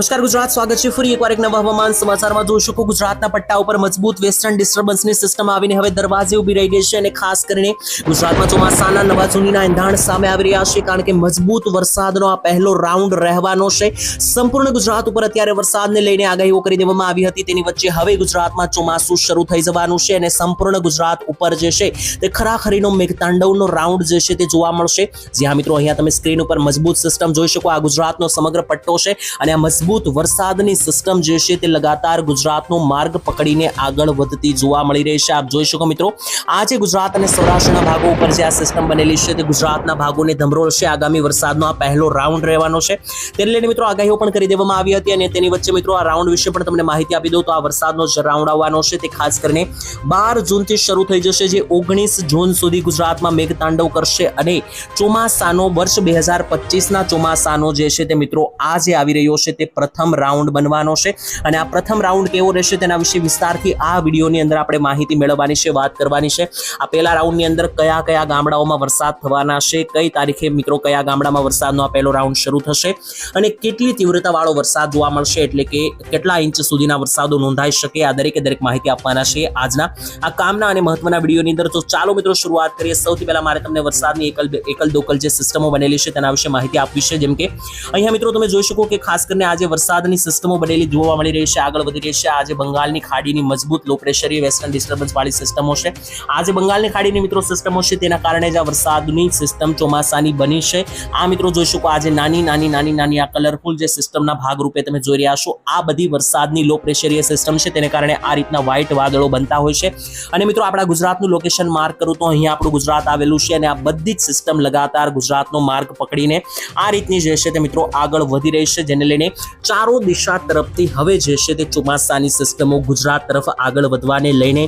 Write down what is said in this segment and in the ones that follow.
નમસ્કાર, ગુજરાત સ્વાગત છે ફરી એકવાર એક નવા હવામાન સમાચારમાં. જોઈ શકો ગુજરાતના પટ્ટા ઉપર મજબૂત વેસ્ટર્ન ડિસ્ટર્બન્સની સિસ્ટમ આવીને હવે દરવાજે ઊભી રહી ગઈ છે અને ખાસ કરીને ગુજરાતમાં ચોમાસાના નવા જૂનીના એંધાણ સામે આવી રહ્યા છે, કારણ કે મજબૂત વરસાદનો આ પહેલો રાઉન્ડ રહેવાનો છે. સંપૂર્ણ ગુજરાત ઉપર અત્યારે વરસાદને લઈને આગાહીઓ કરી દેવામાં આવી હતી. તેની વચ્ચે હવે ગુજરાતમાં ચોમાસું શરૂ થઈ જવાનું છે અને સંપૂર્ણ ગુજરાત ઉપર જે છે તે ખરાખરીનો મેઘતાંડવનો રાઉન્ડ જે છે તે જોવા મળશે. જ્યાં મિત્રો, અહીંયા તમે સ્ક્રીન ઉપર મજબૂત સિસ્ટમ જોઈ શકો. આ ગુજરાતનો સમગ્ર પટ્ટો છે અને આ મજબૂત વરસાદની સિસ્ટમ જે છે તે લગાતાર ગુજરાતનો માર્ગ પકડીને આગળ વધતી જોવા મળી રહી છે. આપ જોઈ શકો મિત્રો આજે ગુજરાત અને સૌરાષ્ટ્રના ભાગો ઉપર જે આ સિસ્ટમ બનેલી છે તે ગુજરાતના ભાગોને ધમરોળશે આગામી વરસાદનો આ પહેલો રાઉન્ડ રહેવાનો છે. તેને લઈને મિત્રો આગાહીઓ પણ કરી દેવામાં આવી હતી અને તેની વચ્ચે મિત્રો આ રાઉન્ડ વિશે પણ તમને માહિતી આપી દઉં તો આ વરસાદનો જે રાઉન્ડ આવવાનો છે. તે ખાસ કરીને બાર જૂનથી શરૂ થઈ જશે જે ઓગણીસ જૂન સુધી ગુજરાતમાં મેઘતાંડવ કરશે અને ચોમાસાનો વર્ષ બે હજાર પચીસના ચોમાસાનો જે છે તે મિત્રો આ જે આવી રહ્યો છે તે પ્રથમ રાઉન્ડ બનવાનો છે અને આ પ્રથમ રાઉન્ડ કેવો રહેશે તેના વિશે વિસ્તારથી આ વિડીયોની અંદર આપણે માહિતી મેળવવાની છે, વાત કરવાની છે. આ પહેલા રાઉન્ડની અંદર કયા કયા ગામડાઓમાં વરસાદ થવાના છે, કઈ તારીખે મિત્રો કયા ગામડામાં વરસાદનો આ પહેલો રાઉન્ડ શરૂ થશે અને કેટલી તીવ્રતાવાળો વરસાદ જોવા મળશે એટલે કે કેટલા ઇંચ સુધીના વરસાદો નોંધાઈ શકે, આ દરેકે દરેક માહિતી આપવાના છે આજના. આ કામના અને મહત્વના વિડીયોની અંદર તો ચાલો મિત્રો શરૂઆત કરીએ. સૌથી પહેલા મારે તમને વરસાદની એકલ એકલ દોકલ જે સિસ્ટમો બનેલી છે તેના વિશે માહિતી આપવી છે. જેમ કે, અહીંયા મિત્રો તમે જોઈ શકો કે ખાસ કરીને આજે વરસાદની સિસ્ટમો બનેલી જોવા મળી રહી છે. આગળ વધી રહી છે. આજે બંગાળની ખાડીની મજબૂત લો પ્રેશરી વેસ્ટર્ન ડિસ્ટર્બન્સ વાળી સિસ્ટમો છે. આજે બંગાળની ખાડીની મિત્રો સિસ્ટમો છે. તેના કારણે જ આ વરસાદની સિસ્ટમ ચોમાસાની બની છે. આ મિત્રો જોઈ શકો આજે નાની નાની નાની નાની આ કલરફુલ જે સિસ્ટમના ભાગરૂપે તમે જોઈ રહ્યા છો. આ બધી વરસાદની લો પ્રેશરીય સિસ્ટમ છે. તેને કારણે આ રીતના વ્હાઇટ વાદળો બનતા હોય છે. અને મિત્રો આપણા ગુજરાતનું લોકેશન માર્ક કરું તો અહીંયા આપણું ગુજરાત આવેલું છે અને આ બધી જ સિસ્ટમ લગાતાર ગુજરાતનો માર્ગ પકડીને આ રીતની જે છે તે મિત્રો આગળ વધી રહી છે. જેને લઈને ચારો દિશા તરફથી હવે જે છે તે ચોમાસાની સિસ્ટમો ગુજરાત તરફ આગળ વધવાને લઈને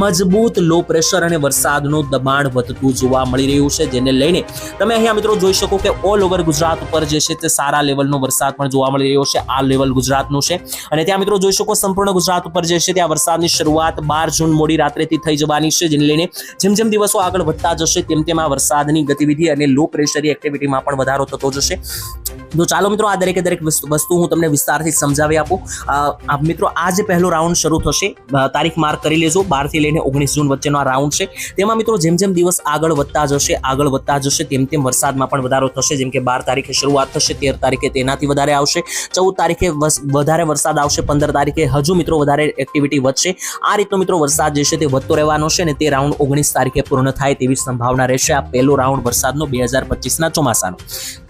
મજબૂત લો પ્રેશર અને વરસાદનું દબાણ વધતું જોવા મળી રહ્યું છે, જેને લઈને તમે અહીંયા મિત્રો જોઈ શકો કે ઓલ ઓવર ગુજરાત ઉપર જે છે તે સારા લેવલનો વરસાદ પણ જોવા મળી રહ્યો છે, આ લેવલ ગુજરાતનું છે. અને ત્યાં મિત્રો જોઈ શકો સંપૂર્ણ ગુજરાત ઉપર જે છે ત્યાં વરસાદની શરૂઆત બાર જૂન મોડી રાત્રેથી થઈ જવાની છે, જેને લઈને જેમ જેમ દિવસો આગળ વધતા જશે તેમ તેમ આ વરસાદની ગતિવિધિ અને લો પ્રેશરી એક્ટિવિટીમાં પણ વધારો થતો જશે. તો ચાલો મિત્રો, આ દરેકે દરેક વસ્તુ હું તમને વિસ્તારથી સમજાવી આપું. આ મિત્રો આ જે પહેલો રાઉન્ડ શરૂ થશે. તારીખ માર્ક કરી લેજો. બારથી લઈને ઓગણીસ જૂન વચ્ચેનો આ રાઉન્ડ છે. તેમાં મિત્રો, જેમ જેમ દિવસ આગળ વધતા જશે, આગળ વધતા જશે, તેમ તેમ વરસાદમાં પણ વધારો થશે. જેમ કે બાર તારીખે શરૂઆત થશે, તેર તારીખે તેનાથી વધારે આવશે. ચૌદ તારીખે વધારે વરસાદ આવશે, પંદર તારીખે હજુ મિત્રો વધારે એક્ટિવિટી વધશે. આ રીતનો મિત્રો વરસાદ જે છે તે વધતો રહેવાનો છે અને તે રાઉન્ડ ઓગણીસ તારીખે પૂર્ણ થાય તેવી સંભાવના રહેશે આ પહેલો રાઉન્ડ વરસાદનો બે હજાર પચીસના ચોમાસાનો.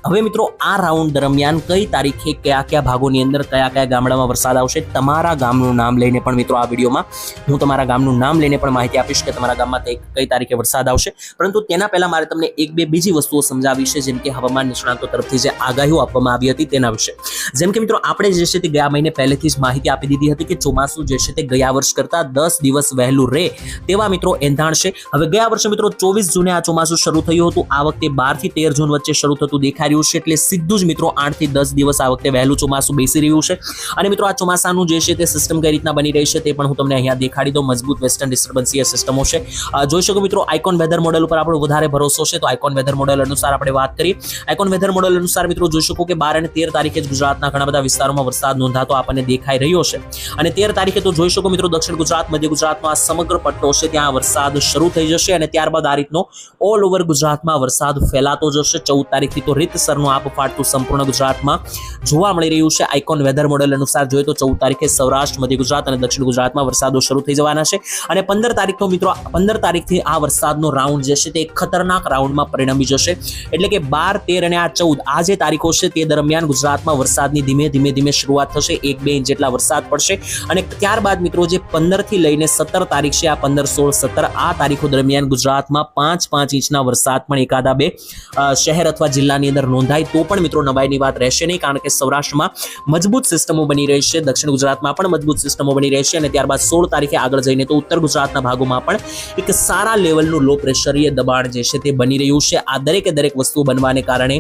હવે મિત્રો, આ રાઉન્ડ દરમિયાન કઈ તારીખે કયા કયા ભાગોની અંદર કયા કયા ગામડામાં વરસાદ આવશે તમારા ગામનું નામ લઈને પણ મિત્રો આ વિડીયોમાં હું તમારા ગામનું નામ લઈને પણ માહિતી આપીશ કે તમારા ગામમાં કઈ તારીખે વરસાદ આવશે. પરંતુ તેના પહેલા મારે તમને એક બે બીજી વસ્તુઓ સમજાવી છે, જેમ કે હવામાન નિષ્ણાતો તરફથી જે આગાહીઓ આપવામાં આવી હતી તેના વિશે. જેમ કે મિત્રો, આપણે જે છે તે ગયા મહિને પહેલેથી જ માહિતી આપી દીધી હતી કે ચોમાસું જે છે તે ગયા વર્ષ કરતા દસ દિવસ વહેલું રહે તેવા મિત્રો એંધાણ છે. હવે ગયા વર્ષે મિત્રો ચોવીસ જૂને આ ચોમાસું શરૂ થયું હતું. આ વખતે બારથી તેર જૂન વચ્ચે શરૂ થતું દેખાઈ રહ્યું છે એટલે સીધું જ મિત્રો આઠથી દસ દિવસ આ વખતે વહેલું ચોમાસું બેસી રહ્યું છે. અને મિત્રો આ ચોમાસાનું જે છે તે સિસ્ટમ કઈ રીતના બની રહી છે તે પણ હું તમને અહીંયા દેખાડી દઉં. મજબૂત વેસ્ટર્ન ડિસ્ટર્બન્સીય સિસ્ટમો છે. જોઈ શકો મિત્રો આઇકોન વેધર મોડેલ ઉપર આપણો વધારે ભરોસો છે. તો આઇકોન વેધર મોડેલ અનુસાર આપણે વાત કરીએ. આઇકોન વેધર મોડેલ અનુસાર મિત્રો જોઈ શકો કે બાર અને તેર તારીખે જ ગુજરાતના ઘણા બધા વિસ્તારોમાં વરસાદ નોંધાતો આપણને દેખાઈ રહ્યો છે. અને તેર તારીખે તો જોઈ શકો મિત્રો દક્ષિણ ગુજરાત, મધ્ય ગુજરાતનો આ સમગ્ર પટ્ટો છે ત્યાં વરસાદ શરૂ થઈ જશે અને ત્યારબાદ આ રીતનો ઓલ ઓવર ગુજરાતમાં વરસાદ ફેલાતો જશે. ચૌદ તારીખથી તો રીતસરનું આપ ફાટતું સંપૂર્ણ ગુજરાતમાં જોવા મળી રહ્યું છે. આઇકોન વેધર મોડેલ અનુસાર જોઈએ તો ચૌદ તારીખે સૌરાષ્ટ્ર, મધ્ય ગુજરાત અને દક્ષિણ ગુજરાતમાં વરસાદો શરૂ થઈ જવાના છે. અને પંદર તારીખનો મિત્રો, પંદર તારીખથી આ વરસાદનો રાઉન્ડ જે છે તે ખતરનાક રાઉન્ડમાં પરિણમી જશે. એટલે કે બાર, તેર અને આ ચૌદ, આ જે તારીખો છે તે દરમિયાન ગુજરાતમાં વરસાદની ધીમે ધીમે ધીમે શરૂઆત થશે. એક, બે ઇંચ જેટલા વરસાદ પડશે. અને ત્યારબાદ મિત્રો, જે પંદરથી લઈને સત્તર તારીખ છે, આ પંદર, સોળ, સત્તર, આ તારીખો દરમિયાન ગુજરાતમાં પાંચ પાંચ ઇંચના વરસાદ પણ એકાદા બે શહેર અથવા જિલ્લાની અંદર નોંધાય તો પણ મિત્રો નવાઈની વાત રહેશે નહીં, કારણ કે સૌરાષ્ટ્રમાં મજબૂત સિસ્ટમો બની રહી છે, દક્ષિણ ગુજરાતમાં પણ મજબૂત સિસ્ટમો બની રહી છે અને ત્યારબાદ સોળ તારીખે આગળ જઈને તો ઉત્તર ગુજરાતના ભાગોમાં પણ એક સારા લેવલનું લો પ્રેશરીય દબાણ જે છે તે બની રહ્યું છે. આ દરેકે દરેક વસ્તુ બનવાને કારણે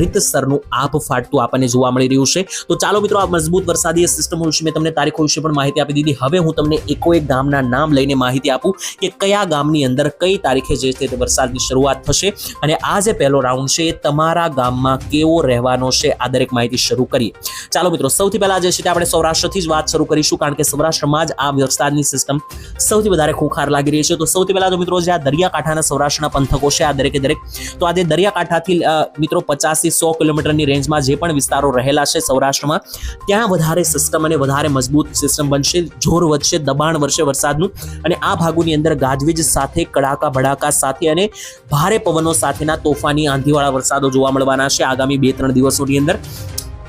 રીતસરનું આપ ફાટતું આપણને જોવા મળી રહ્યું છે. તો ચાલો મિત્રો, આ મજબૂત વરસાદી સિસ્ટમો વિશે મેં તમને તારીખો વિશે પણ માહિતી આપી દીધી. હવે હું તમને એકો એક ગામના નામ લઈને માહિતી આપું કે કયા ગામની અંદર કઈ તારીખે જે છે તે વરસાદની શરૂઆત થશે. અને આ જે પહેલો રાઉન્ડ છે એ તમારા ગામ ગામમાં કેવો રહેવાનો છે આ દરેક માહિતી શરૂ કરીએ. ચાલો મિત્રો, સૌથી પહેલા જે છે તે આપણે સૌરાષ્ટ્રથી જ વાત શરૂ કરીશું, કારણ કે સૌરાષ્ટ્રમાં જ આ વરસાદની સિસ્ટમ સૌથી વધારે ખુખાર લાગી રહી છે. તો સૌથી પહેલા તો મિત્રો, જે આ દરિયાકાંઠાના સૌરાષ્ટ્રના પંથકો છે આ દરેકે દરેક, તો આજે દરિયાકાંઠાથી મિત્રો પચાસથી સો કિલોમીટરની રેન્જમાં જે પણ વિસ્તારો રહેલા છે સૌરાષ્ટ્રમાં, ત્યાં વધારે સિસ્ટમ અને વધારે મજબૂત સિસ્ટમ બનશે, જોર વધશે, દબાણ વધશે વરસાદનું, અને આ ભાગોની અંદર ગાજવીજ સાથે, કડાકા ભડાકા સાથે અને ભારે પવનો સાથેના તોફાની, આંધીવાળા વરસાદો જોવા મળવાના છે આગામી બે ત્રણ દિવસોની અંદર.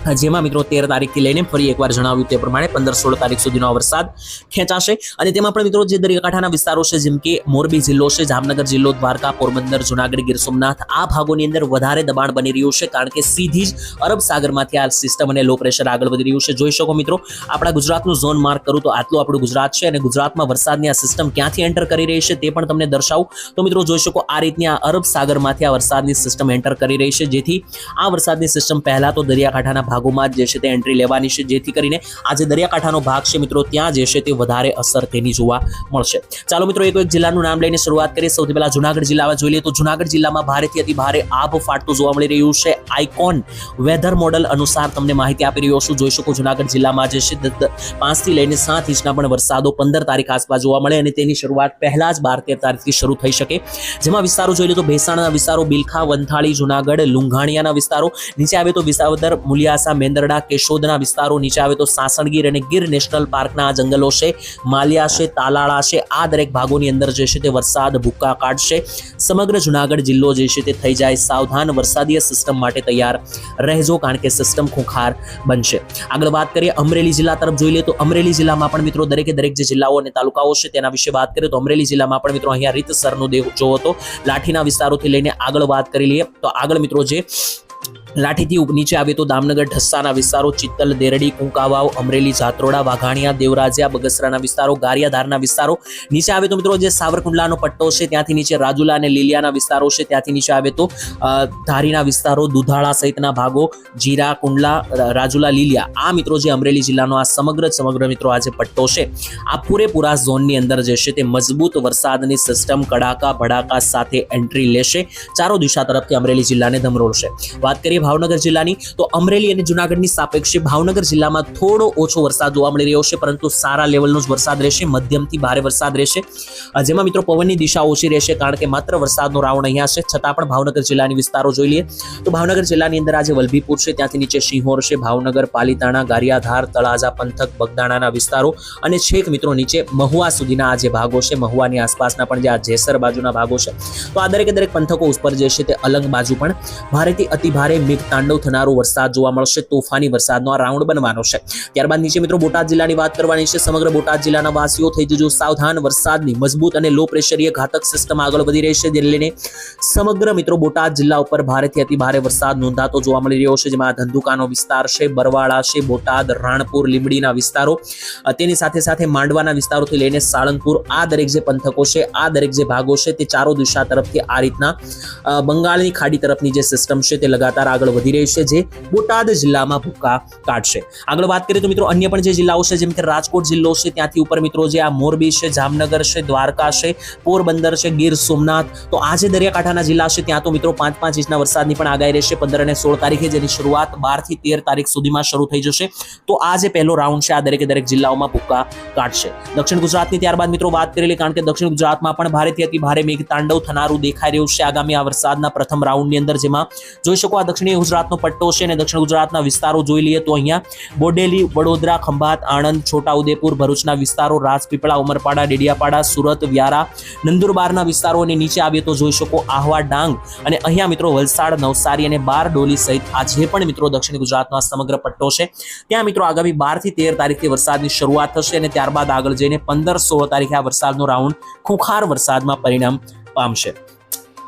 જેમાં મિત્રો તેર તારીખથી લઈને ફરી એકવાર જણાવ્યું તે પ્રમાણે પંદર સોળ તારીખ સુધીનો વરસાદ ખેંચાશે. અને તેમાં પણ મિત્રો જે દરિયાકાંઠાના વિસ્તારો છે, જેમ કે મોરબી જિલ્લો છે, જામનગર જિલ્લો, દ્વારકા, પોરબંદર, જુનાગઢ, ગીર સોમનાથ, આ ભાગોની અંદર વધારે દબાણ બની રહ્યું છે, કારણ કે સીધી જ અરબ સાગરમાંથી આ સિસ્ટમ અને લો પ્રેશર આગળ વધી રહ્યું છે. જોઈ શકો મિત્રો, આપણા ગુજરાતનું ઝોન માર્ક કરું તો આટલું આપણું ગુજરાત છે અને ગુજરાતમાં વરસાદની આ સિસ્ટમ ક્યાંથી એન્ટર કરી રહી છે તે પણ તમને દર્શાવું. તો મિત્રો જોઈ શકો આ રીતની આ અરબ સાગરમાંથી આ વરસાદની સિસ્ટમ એન્ટર કરી રહી છે, જેથી આ વરસાદની સિસ્ટમ પહેલા તો દરિયાકાંઠાના ભાગોમાં જ છે તે એન્ટ્રી લેવાની છે. જેથી કરીને આ જે દરિયાકાંઠાનો ભાગ છે મિત્રો, ત્યાં જે છે તે વધારે અસર તેની જોવા મળશે. ચાલો મિત્રો, એક એક જિલ્લાનું નામ લઈને શરૂઆત કરીએ. સૌથી પહેલા જુનાગઢ જિલ્લામાં જોઈ લઈએ તો જુનાગઢ જિલ્લામાં ભારેથી અતિ ભારે આભ ફાટતું જોવા મળી રહ્યું છે. આઇકોન વેધર મોડલ અનુસાર તમને માહિતી આપી રહ્યો છું. જોઈ શકો જુનાગઢ જિલ્લામાં જે છે પાંચથી લઈને સાત ઇંચના પણ વરસાદો પંદર તારીખ આસપાસ જોવા મળે અને તેની શરૂઆત પહેલા જ બાર તેર તારીખથી શરૂ થઈ શકે. જેમાં વિસ્તારો જોઈ લે તો ભેસાણના વિસ્તારો, બિલખા, વંથાળી, જુનાગઢ, લુંઘાણિયાના વિસ્તારો. નીચે આવે તો વિસાવદર મુલિયાસા મેંદરડા કેશોદના વિસ્તારો નીચે આવે તો સાસણગીર અને ગીર નેશનલ પાર્કના આ જંગલો છે. માલિયા છે, તાલાળા છે, આ દરેક ભાગોની અંદર જે છે તે વરસાદ ભૂક્કા કાઢશે. સમગ્ર જુનાગઢ જિલ્લો જે છે તે થઈ જાય સાવધાન, વરસાદીય સિસ્ટમ માટે તૈયાર રહેજો કારણ કે સિસ્ટમ ખૂંખાર બનશે. આગળ વાત કરીએ અમરેલી જિલ્લા તરફ જોઈ લઈએ તો અમરેલી જિલ્લામાં પણ મિત્રો દરેકે દરેક જે જિલ્લાઓ અને તાલુકાઓ છે તેના વિશે વાત કરીએ તો અમરેલી જિલ્લામાં પણ મિત્રો અહીંયા રીતસરનો દેવ જોવો તો લાઠીના વિસ્તારોથી લઈને આગળ વાત કરી લઈએ તો આગળ મિત્રો જે લાઠીથી નીચે આવે તો દામનગર, ઢસ્સાના વિસ્તારો, ચિત્તલ, દેરડી, કુંકાવાવ, અમરેલી, જાત્રોડા, વાઘાણિયા, દેવરાજિયા, બગસરાના વિસ્તારો, ગારિયાધારના વિસ્તારો. નીચે આવે તો મિત્રો જે સાવરકુંડલાનો પટ્ટો છે, ત્યાંથી નીચે રાજુલા અને લીલિયાના વિસ્તારો છે, ત્યાંથી નીચે આવે તો ધારીના વિસ્તારો, દુધાળા સહિતના ભાગો, જીરા, કુંડલા રાજુલા, લીલિયા. આ મિત્રો જે અમરેલી જિલ્લાનો આ સમગ્ર સમગ્ર મિત્રો આ જે પટ્ટો છે, આ પૂરેપૂરા ઝોનની અંદર જે છે તે મજબૂત વરસાદની સિસ્ટમ કડાકા ભડાકા સાથે એન્ટ્રી લેશે. ચારો દિશા તરફથી અમરેલી જિલ્લાને ધમરોળશે. વાત કરીએ ભાવનગર જિલ્લાની. તો અમરેલી અને જુનાગઢની સાપેક્ષે ભાવનગર જિલ્લામાં થોડો ઓછો વરસાદ જોવા મળી રહ્યો છે, પરંતુ સારા લેવલનો જ વરસાદ રહેશે, મધ્યમથી ભારે વરસાદ રહેશે. જેમાં મિત્રો પવનની દિશા ઓછી રહેશે, કારણ કે માત્ર વરસાદનો રાઉન્ડ અહીંયા છે. છતાં પણ ભાવનગર જિલ્લાની વિસ્તારો જોઈ લઈએ. તો ભાવનગર જિલ્લાની અંદર આજે વલભીપુર છે, ત્યાંથી નીચે સિંહોર છે, ભાવનગર, પાલીતાણા, ગારિયાધાર, તળાજા, પંથક, બગદાણાના વિસ્તારો અને છેક મિત્રો નીચે મહુવા સુધીના આ જે ભાગો છે, મહુવાની આસપાસના પણ જે આ જેસર બાજુના ભાગો છે. તો આ દરેકે દરેક પંથકો ઉપર જે છે તે અલંગ બાજુ પણ. ભારેથી અતિ ભારે તાંડવ થનારો વરસાદ જોવા મળશે. તોફાની વરસાદનો આ રાઉન્ડ બનવાનો છે. ત્યારબાદ નીચે મિત્રો બોટાદ જિલ્લાની વાત કરવાની છે. સમગ્ર બોટાદ જિલ્લાના વાસીઓ થઈ જજો. સાવધાન વરસાદની મજબૂત અને લો પ્રેશરીય ઘાતક સિસ્ટમ આગળ વધી રહી છે. લઈને સમગ્ર મિત્રો બોટાદ જિલ્લા ઉપર ભારેથી અતિ ભારે વરસાદ નોંધાતો જોવા મળી રહ્યો છે. જેમાં ધંધુકાનો વિસ્તાર છે, બરવાળા છે, બોટાદ, રાણપુર, લીંબડીના વિસ્તારો. તેની સાથે સાથે માંડવાના વિસ્તારોથી લઈને સાળંગપુર, આ દરેક જે પંથકો છે, આ દરેક જે ભાગો છે, તે ચારો દિશા તરફથી આ રીતના બંગાળની ખાડી તરફની જે સિસ્ટમ છે, તે લગાતાર આગળ વધી રહી છે, જે બોટાદ જિલ્લામાં ભૂકા કાઢશે. આગળ વાત કરીએ તો મિત્રો અન્ય પણ જે જિલ્લાઓ છે, જેમ કે રાજકોટ જિલ્લો છે, ત્યાંથી ઉપર મિત્રો જે આ મોરબી છે, જામનગર છે, દ્વારકા છે, પોરબંદર છે, ગીર સોમનાથ, તો આ જે દરિયાકાંઠાના જિલ્લા છે, ત્યાં તો મિત્રો પાંચ પાંચ ઇંચના વરસાદની પણ આગાહી રહેશે. પંદર અને સોળ તારીખે જેની શરૂઆત બારથી તેર તારીખ સુધીમાં શરૂ થઈ જશે. તો આ જે પહેલો રાઉન્ડ છે, આ દરેકે દરેક જિલ્લાઓમાં ભૂકા કાઢશે. દક્ષિણ ગુજરાતની ત્યારબાદ મિત્રો વાત કરેલી કારણ કે દક્ષિણ ગુજરાતમાં પણ ભારેથી અતિ ભારે મેઘ તાંડવ થનારું દેખાઈ રહ્યું છે. આગામી આ વરસાદના પ્રથમ રાઉન્ડની અંદર જેમાં જોઈ શકો આ દક્ષિણીય ગુજરાતનો પટ્ટો છે અને દક્ષિણ ગુજરાતના વિસ્તારો જોઈ લઈએ તો અહીંયા બોડેલી, વડોદરા, ખંભાત, આણંદ, છોટાઉદેપુર, ભરૂચના વિસ્તારો, રાજપીપળા, ઉમરપાડા, ડેડિયાપાડા, સુરત, વ્યારા, નંદુરબારના વિસ્તારો અને નીચે આવીએ તો જોઈ શકો આહવા ડાંગ અને અહીંયા મિત્રો વલસાડ, નવસારી અને બાર ડોલી સહિત આ જે પણ મિત્રો દક્ષિણ ગુજરાતનો સમગ્ર પટ્ટો છે, ત્યાં મિત્રો આગામી બારથી તેર તારીખથી વરસાદની શરૂઆત થશે અને ત્યારબાદ આગળ જઈને પંદર સોળ તારીખે આ વરસાદનો રાઉન્ડ ખુખાર વરસાદમાં પરિણામ પામશે.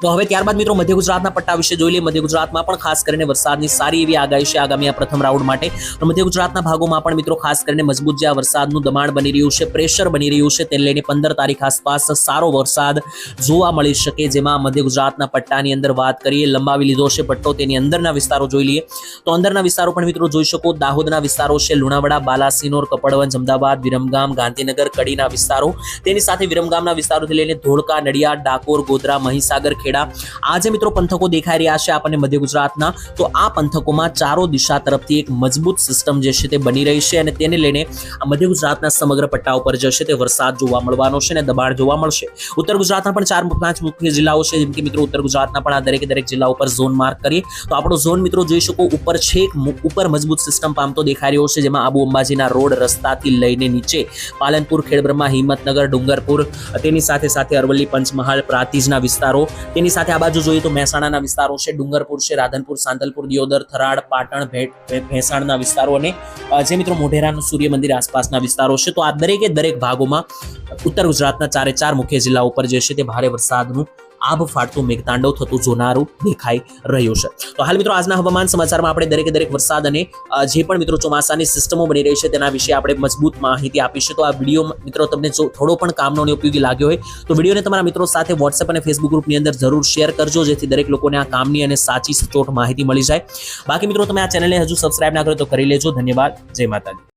તો હવે ત્યારબાદ મિત્રો મધ્ય ગુજરાતના પટ્ટા વિશે જોઈ લઈએ. મધ્ય ગુજરાતમાં પણ ખાસ કરીને વરસાદની સારી એવી આગાહી છે આગામી આ પ્રથમ રાઉન્ડ માટે. મધ્ય ગુજરાતના ભાગોમાં પણ મિત્રો ખાસ કરીને મજબૂત જે આ વરસાદનું દબાણ બની રહ્યું છે, પ્રેશર બની રહ્યું છે, તેને લઈને પંદર તારીખ આસપાસ સારો વરસાદ જોવા મળી શકે જેમાં મધ્ય ગુજરાતના પટ્ટાની અંદર વાત કરીએ, લંબાવી લીધો છે પટ્ટો, તેની અંદરના વિસ્તારો જોઈ લઈએ. તો અંદરના વિસ્તારો પણ મિત્રો જોઈ શકો, દાહોદના વિસ્તારો છે, લુણાવાડા, બાલાસિનોર, કપડવંજ, અમદાવાદ, વિરમગામ, ગાંધીનગર, કડીના વિસ્તારો. તેની સાથે વિરમગામના વિસ્તારોથી લઈને ધોળકા, નડિયાદ, ડાકોર, ગોધરા, મહીસાગર, ખેડા ખેડા. આ મિત્રો પંથકો દેખાઈ રહ્યા છે આપણને મધ્ય ગુજરાતના. તો આ પંથકોમાં ચારો દિશા તરફથી એક મજબૂત સિસ્ટમ જે છે તે બની રહી છે અને તેને લઈને મધ્ય ગુજરાતના સમગ્ર પટ્ટા ઉપર જે છે તે વરસાદ જોવા મળવાનો છે અને દબાણ જોવા મળશે. ઉત્તર ગુજરાતના પણ ચાર પાંચ મુખ્ય જિલ્લાઓ છે, જેમ કે મિત્રો ઉત્તર ગુજરાતના પણ આ દરેકે દરેક જિલ્લા ઉપર ઝોન માર્ક કરીએ. તો આપણો ઝોન મિત્રો જોઈ શકો ઉપર છેક ઉપર મજબૂત સિસ્ટમ પામતો દેખાઈ રહ્યો છે, જેમાં આબુ અંબાજીના રોડ રસ્તાથી લઈને નીચે પાલનપુર, ખેડબ્રહ્મા, હિંમતનગર, ડુંગરપુર, તેની સાથે સાથે અરવલ્લી, પંચમહાલ, પ્રાતિજના વિસ્તારો તેની સાથે આ બાજુ જોઈએ તો મહેસાણાના વિસ્તારો છે, ડુંગરપુર છે, રાધનપુર, સાંતલપુર, દિયોદર, થરાડ, પાટણ ભેટ ભેસાણના વિસ્તારો અને જે મિત્રો મોઢેરાનું સૂર્ય મંદિર આસપાસના વિસ્તારો છે, તો આ દરેકે દરેક ભાગોમાં ઉત્તર ગુજરાતના ચારે ચાર મુખ્ય જિલ્લા ઉપર જે છે તે ભારે વરસાદનું આભ ફાટતું મેઘતાંડવ થતું જોનારું દેખાઈ રહ્યું છે. તો હાલ મિત્રો આજના હવામાન સમાચારમાં આપણે દરેકે દરેક વરસાદ અને જે પણ મિત્રો ચોમાસાની સિસ્ટમો બની રહી છે તેના વિશે આપણે મજબૂત માહિતી આપીશું. તો આ વીડિયો મિત્રો તમને જો થોડો પણ કામનો ઉપયોગી લાગ્યો હોય, તો વિડીયોને તમારા મિત્રો સાથે વોટ્સએપ અને ફેસબુક ગ્રુપની અંદર જરૂર શેર કરજો, જેથી દરેક લોકોને આ કામની અને સાચી સચોટ માહિતી મળી જાય. બાકી મિત્રો તમે આ ચેનલને હજુ સબસ્ક્રાઇબ ના કરો તો કરી લેજો. ધન્યવાદ. જય માતાજી.